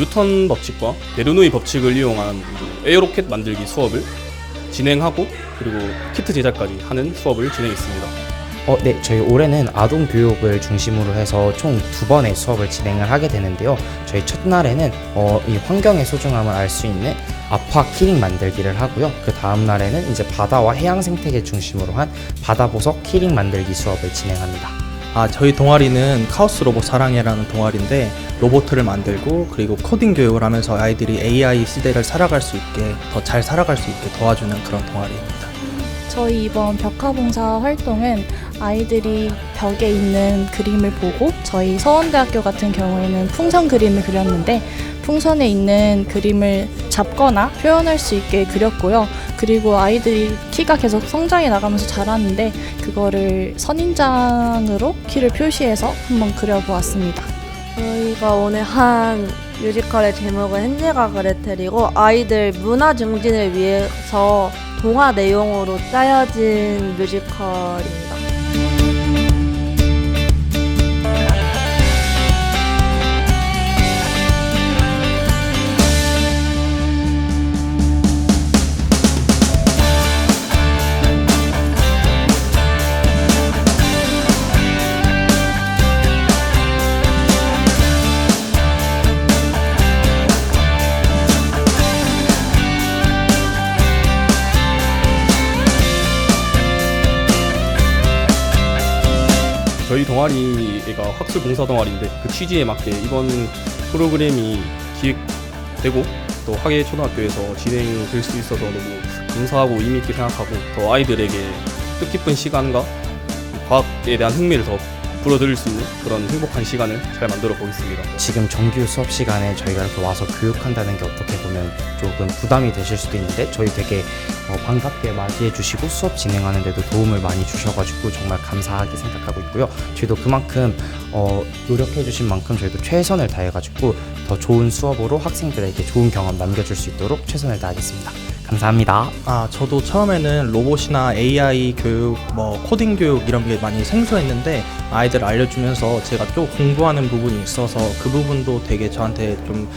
뉴턴 법칙과 베르노이 법칙을 이용한 에어로켓 만들기 수업을 진행하고 그리고 키트 제작까지 하는 수업을 진행했습니다. 어, 네, 저희 올해는 아동 교육을 중심으로 해서 총 두 번의 수업을 진행을 하게 되는데요. 저희 첫날에는 어, 이 환경의 소중함을 알 수 있는 아쿠아 키링 만들기를 하고요. 그 다음 날에는 이제 바다와 해양 생태계 중심으로 한 바다 보석 키링 만들기 수업을 진행합니다. 아, 저희 동아리는 카오스 로봇 사랑해라는 동아리인데 로봇을 만들고 그리고 코딩 교육을 하면서 아이들이 AI 시대를 살아갈 수 있게 더 잘 살아갈 수 있게 도와주는 그런 동아리입니다. 저희 이번 벽화봉사 활동은 아이들이 벽에 있는 그림을 보고 저희 서원대학교 같은 경우에는 풍선 그림을 그렸는데 풍선에 있는 그림을 잡거나 표현할 수 있게 그렸고요. 그리고 아이들이 키가 계속 성장해 나가면서 자라는데 그거를 선인장으로 키를 표시해서 한번 그려보았습니다. 저희가 오늘 한 뮤지컬의 제목은 헨젤과 그레텔이고 아이들 문화 증진을 위해서 동화 내용으로 짜여진 뮤지컬입니다. 저희 동아리가 학술 봉사 동아리인데 그 취지에 맞게 이번 프로그램이 기획되고 또 하계 초등학교에서 진행될 수 있어서 너무 감사하고 의미 있게 생각하고 더 아이들에게 뜻깊은 시간과 과학에 대한 흥미를 더 불어들일 수 있는 그런 행복한 시간을 잘 만들어 보겠습니다. 지금 정규 수업 시간에 저희가 이렇게 와서 교육한다는 게 어떻게 보면 조금 부담이 되실 수도 있는데 저희 되게 어, 반갑게 맞이해 주시고 수업 진행하는 데도 도움을 많이 주셔가지고 정말 감사하게 생각하고 있고요. 저희도 그만큼 어, 노력해 주신 만큼 저희도 최선을 다해가지고 더 좋은 수업으로 학생들에게 좋은 경험 남겨줄 수 있도록 최선을 다하겠습니다. 감사합니다. 아, 저도 처음에는 로봇이나 AI 교육, 뭐 코딩 교육 이런 게 많이 생소했는데 아이들 알려주면서 제가 또 공부하는 부분이 있어서 그 부분도 되게 저한테 좀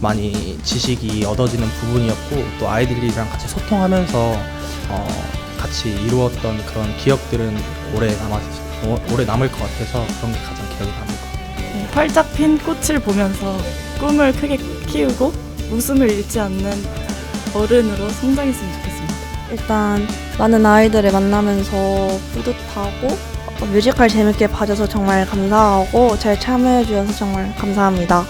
많이 지식이 얻어지는 부분이었고 또 아이들이랑 같이 소통하면서 어, 같이 이루었던 그런 기억들은 오래 남아 오래 남을 것 같아서 그런 게 가장 기억에 남을 것 같아요. 네, 활짝 핀 꽃을 보면서 꿈을 크게 키우고 웃음을 잃지 않는 어른으로 성장했으면 좋겠습니다. 일단 많은 아이들을 만나면서 뿌듯하고 어, 뮤지컬 재밌게 봐줘서 정말 감사하고 잘 참여해 주셔서 정말 감사합니다.